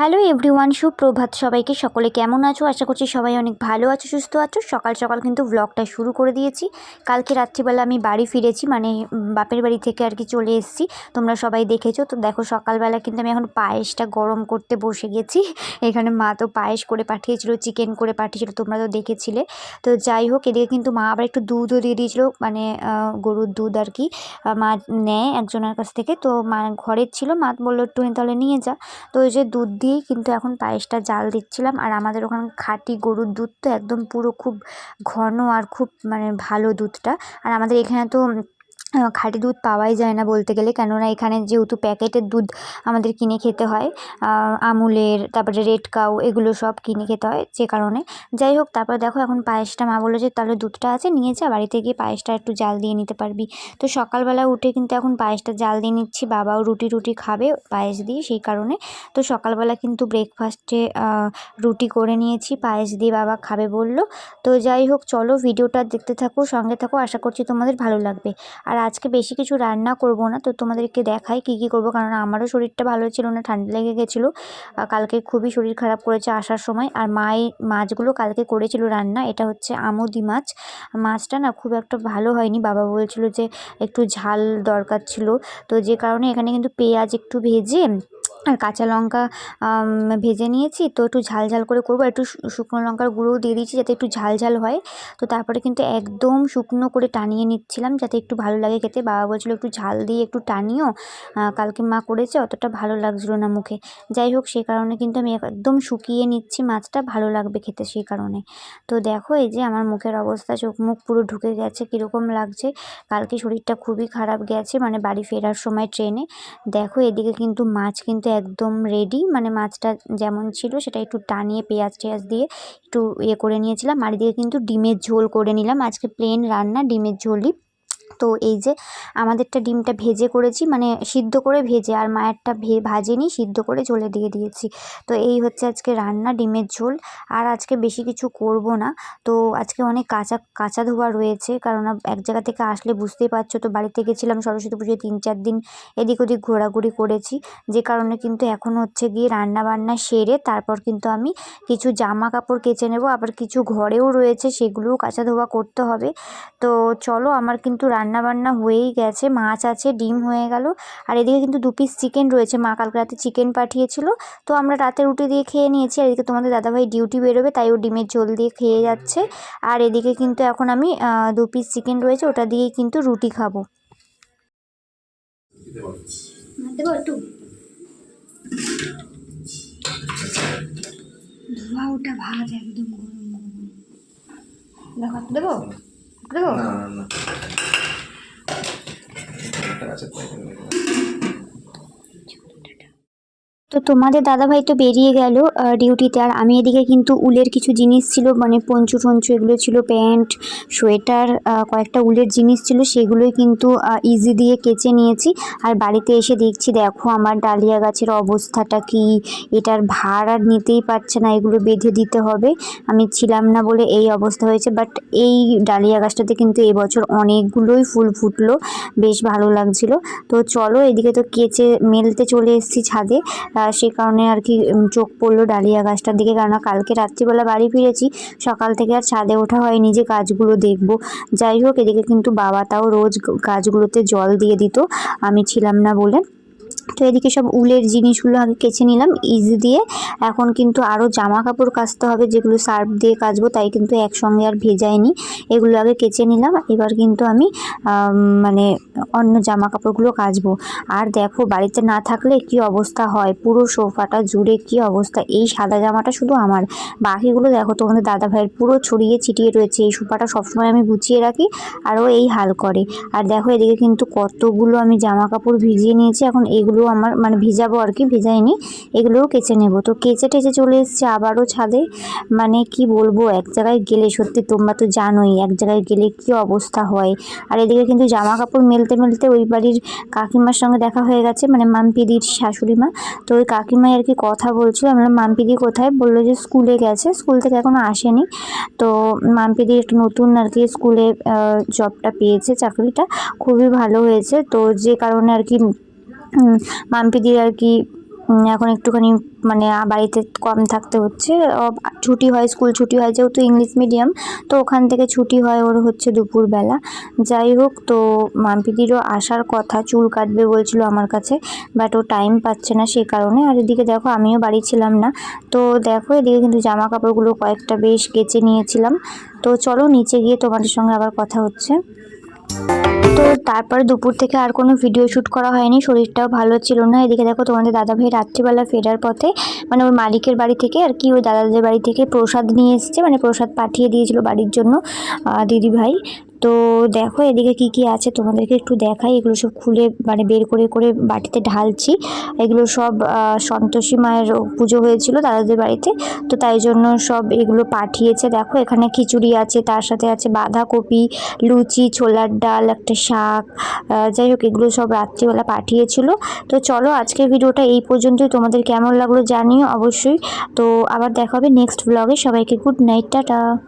Hello everyone, সুপ্রভাত সবাইকে। সকলে কেমন আছো? আশা করছি সবাই অনেক ভালো আছো, সুস্থ আছো। সকাল সকাল কিন্তু ব্লগটা শুরু করে দিয়েছি। কালকে রাত্রিবেলা আমি বাড়ি ফিরেছি মানে বাপের বাড়ি থেকে আর কি চলে এসেছি। তোমরা সবাই দেখেছ? তো দেখো, সকালবেলা কিন্তু আমি এখন পায়েসটা গরম করতে বসে গেছি। এখানে মা তো পায়েস করে পাঠিয়েছিল চিকেন করে পাঠিয়েছিল, তোমরা তো দেখেছিলে। তো যাই হোক, এদিকে কিন্তু মা আবার একটু দুধও দিয়ে দিয়েছিলো মানে গরুর দুধ আর কি। মা নেয় একজনের কাছ থেকে। তো মা ঘরের ছিল, মা বলল একটু তাহলে নিয়ে যা। তো ওই যে দুধ দিয়েই কিন্তু এখন পায়েসটা জাল দিচ্ছিলাম। আর আমাদের ওখানে খাঁটি গরুর দুধ তো একদম পুরো খুব ঘন আর খুব মানে ভালো দুধটা। আর আমাদের এখানে তো খাঁটি দুধ পাওয়াই যায় না বলতে গেলে। কেননা এখানে যেহেতু প্যাকেটের দুধ আমাদের কিনে খেতে হয় আমুলের, তারপরে রেড কাউ এগুলো সব কিনে খেতে হয় যে কারণে। যাই হোক, তারপর দেখো এখন পায়েসটা মা বলল যে, তাহলে দুধটা আছে, নিয়ে যা, বাড়িতে গিয়ে পায়েসটা একটু জাল দিয়ে নিতে পারবি। তো সকালবেলা উঠে কিন্তু এখন পায়েসটা জাল দিয়ে নিচ্ছি, বাবাও রুটি রুটি খাবে পায়েস দিয়ে সেই কারণে। তো সকালবেলা কিন্তু ব্রেকফাস্টে রুটি করে নিয়েছি, পায়েস দিয়ে বাবা খাবে বলল। তো যাই হোক, চলো ভিডিওটা দেখতে থাকো, সঙ্গে থাকো, আশা করছি তোমাদের ভালো লাগবে। আর আজকে বেশি কিছু রান্না করব না, তো তোমাদেরকে দেখাই কি কি করব। কারণ আমারও শরীরটা ভালো ছিল না, ঠান্ডা লেগে গেছিল। কালকে খুবই শরীর খারাপ করেছে আসার সময়। আর মাই, মাছগুলো কালকে করেছিল রান্না, এটা হচ্ছে আমোদি মাছ। মাছটা না খুব একটা ভালো হয়নি, বাবা বলছিল যে একটু ঝাল দরকার ছিল। তো যে কারণে এখানে কিন্তু পেঁয়াজ একটু ভেজে আর কাঁচা লঙ্কা ভেজে নিয়েছি। তো একটু ঝাল ঝাল করে করব। একটু শুকনো লঙ্কার গুঁড়োও দিয়ে দিয়েছি যাতে একটু ঝাল ঝাল হয়। তো তারপরে কিন্তু একদম শুকনো করে টানিয়ে নিচ্ছিলাম যাতে একটু ভালো লাগে খেতে। বাবা বলছিল, একটু ঝাল দিয়ে একটু টানিও। কালকে মা করেছে, অতটা ভালো লাগছিল না মুখে। যাই হোক সেই কারণে কিন্তু আমি একদম শুকিয়ে নিচ্ছি মাছটা, ভালো লাগবে খেতে সেই কারণে। তো দেখো, এই যে আমার মুখের অবস্থা, চোখ মুখ পুরো ঢুকে গেছে, কীরকম লাগছে। কালকে শরীরটা খুবই খারাপ গেছে মানে বাড়ি ফেরার সময় ট্রেনে। দেখো, এদিকে কিন্তু মাছ কিন্তু একদম রেডি মানে মাছটা যেমন ছিল সেটা একটু টানিয়ে পেঁয়াজ টেয়াজ দিয়ে একটু ইয়ে করে নিয়েছিলাম। আর এদিকে কিন্তু ডিমের ঝোল করে নিলাম। আজকে প্লেন রান্না, ডিমের ঝোলই তো এই যে আমাদেরটা ডিমটা ভেজে করেছি মানে সিদ্ধ করে ভেজে, আর মায়েরটা ভে, ভাজেনি, সিদ্ধ করে ঝোলে দিয়ে দিয়েছি। তো এই হচ্ছে আজকে রান্না ডিমের ঝোল। আর আজকে বেশি কিছু করব না। তো আজকে অনেক কাঁচা কাঁচা ধোয়া রয়েছে, কারণ এক জায়গা থেকে আসলে বুঝতেই পারছ তো, বাড়িতে গেছিলাম সরস্বতী পুজোয় তিন চার দিন এদিক ওদিক ঘোরাঘুরি করেছি। যে কারণে কিন্তু এখন হচ্ছে গিয়ে রান্না বান্না সেরে তারপর কিন্তু আমি কিছু জামা কাপড় কেচে নেব। আবার কিছু ঘরেও রয়েছে, সেগুলোও কাঁচা ধোয়া করতে হবে। তো চলো, আমার কিন্তু রান্না বান্না হয়েই গেছে মাছ আছে ডিম হয়ে গেল। আর এদিকে কিন্তু দু পিস চিকেন রয়েছে মা কালকে রাতে চিকেন পাঠিয়েছিল। তো আমরা রাতে রুটি দিয়ে খেয়ে নিয়েছি আর এদিকে তোমাদের দাদাভাই ডিউটি বেরোবে তাই ও ডিমের ঝোল দিয়ে খেয়ে যাচ্ছে। আর এদিকে কিন্তু এখন আমি দু পিস চিকেন রয়েছে ওটা দিয়েই কিন্তু রুটি খাব। দেবো একটু? ধোয়া ওটা ভাত একদম গরম গরম। দেখো দেবো? দেবো? না না না একটা গাছের পাইকারি নেব। তো তোমাদের দাদাভাই তো বেরিয়ে গেল ডিউটিতে আর আমি এদিকে কিন্তু উলের কিছু জিনিস ছিল মানে পঞ্চু টঞ্চু এগুলো ছিল, প্যান্ট, সোয়েটার কয়েকটা উলের জিনিস ছিল, সেগুলোই কিন্তু ইজি দিয়ে কেচে নিয়েছি। আর বাড়িতে এসে দেখছি, দেখো আমার ডালিয়া গাছের অবস্থাটা কি, এটার ভার আর নিতেই পারছে না, এগুলো বেঁধে দিতে হবে। আমি ছিলাম না বলে এই অবস্থা হয়েছে বাট এই ডালিয়া গাছটাতে কিন্তু এবছর অনেকগুলোই ফুল ফুটলো, বেশ ভালো লাগছিল। তো চলো এদিকে তো কেচে, মেলতে চলে এসেছি ছাদে। সে কারণে আর কি চোখ পড়ল ডালিয়া গাছটার দিকে। কেননা কালকে রাত্রিবেলা বাড়ি ফিরেছি, সকাল থেকে আর ছাদে ওঠা হয়নি যে গাছগুলো দেখব। যাই হোক, এদিকে কিন্তু বাবা তাও রোজ গাছগুলোতে জল দিয়ে দিত, আমি ছিলাম না বলে। তো এদিকে সব উলের জিনিসগুলো আগে কেচে নিলাম, ইজি দিয়ে। এখন কিন্তু আরও জামা কাপড় কাচতে হবে, যেগুলো সার্ফ দিয়ে কাচবো, তাই কিন্তু একসঙ্গে আর ভেজাইনি। এগুলো আগে কেচে নিলাম, এবার কিন্তু আমি মানে অন্য জামা কাপড়গুলো কাচবো। আর দেখো, বাড়িতে না থাকলে কি অবস্থা হয়, পুরো সোফাটা জুড়ে কি অবস্থা, এই সাদা জামাটা শুধু আমার। বাকিগুলো দেখো, তোমাদের দাদা ভাইয়ের পুরো ছড়িয়ে ছিটিয়ে রয়েছে, এই সোফাটা সবসময় আমি গুছিয়ে রাখি আর ও এই হাল করে। আর দেখো, এদিকে কিন্তু কতগুলো আমি জামা কাপড় ভিজিয়ে নিয়েছি, এখন এগুলো আমার মানে ভিজাবো আর কি, ভেজাইনি, এগুলোও কেচে নেব। তো কেচে টেচে চলে এসেছি আবারও ছাদে মানে কি বলব, এক জায়গায় গেলে সত্যি তোমরা তো জানোই, এক জায়গায় গেলে কি অবস্থা হয়। আর এদিকে কিন্তু জামা কাপড় মেলতে মেলতে ওই বাড়ির কাকিমার সঙ্গে দেখা হয়ে গেছে মানে মাম্পিদির শাশুড়ি মা তো ওই কাকিমাই আর কি কথা বলছিল আমরা মাম্পিদি কোথায়? বলল যে স্কুলে গেছে, স্কুল থেকে এখনও আসেনি। তো মাম্পিদি একটু নতুন আর কি স্কুলে জবটা পেয়েছে, চাকরিটা। খুবই ভালো হয়েছে। তো যে কারণে আর কি উম, মাম্পিদির আর কি এখন একটুখানি মানে বাড়িতে কম থাকতে হচ্ছে। ছুটি হয় স্কুল ছুটি হয় যেহেতু ইংলিশ মিডিয়াম তো ওখান থেকে ছুটি হয় ওর হচ্ছে দুপুরবেলা। যাই হোক তো মাম্পিদিরও আসার কথা চুল কাটবে বলছিল আমার কাছে বাট ও টাইম পাচ্ছে না সেই কারণে। আর এদিকে দেখো আমিও বাড়ি ছিলাম না। তো দেখো এদিকে কিন্তু জামা কাপড়গুলো কয়েকটা বেশ কেচে নিয়েছিলাম। তো চলো নিচে গিয়ে তোমাদের সঙ্গে আবার কথা হচ্ছে। তো তারপর দুপুর থেকে আর কোনো ভিডিও শ্যুট করা হয়নি। শরীরটাও ভালো ছিল না। এদিকে দেখো তোমাদের দাদা ভাই রাত্রিবেলা ফেরার পথে মানে ওর মালিকের বাড়ি থেকে আর কি ওই দাদাদের বাড়ি থেকে প্রসাদ নিয়ে এসছে। মানে প্রসাদ পাঠিয়ে দিয়েছিল বাড়ির জন্য দিদিভাই। তো দেখো এদিকে কি কি আছে, তোমাদেরকে একটু দেখাই। এগুলো সব খুলে মানে বের করে করে বাটিতে ঢালছি। এগুলো সব সন্তোষী মায়ের পুজো হয়েছিল দাদাদের বাড়িতে। তো তাই জন্য সব এগুলো পাঠিয়েছে। দেখো এখানে খিচুড়ি আছে, তার সাথে আছে বাঁধাকপি, লুচি, ছোলার ডাল, একটা শাক যাই হোক, এগুলো সব রাত্রিবেলা পাঠিয়েছিল। তো চলো আজকের ভিডিওটা এই পর্যন্তই। তোমাদের কেমন লাগল জানিও অবশ্যই। তো আবার দেখা হবে নেক্সট ব্লগে সবাইকে গুড নাইট টাটা।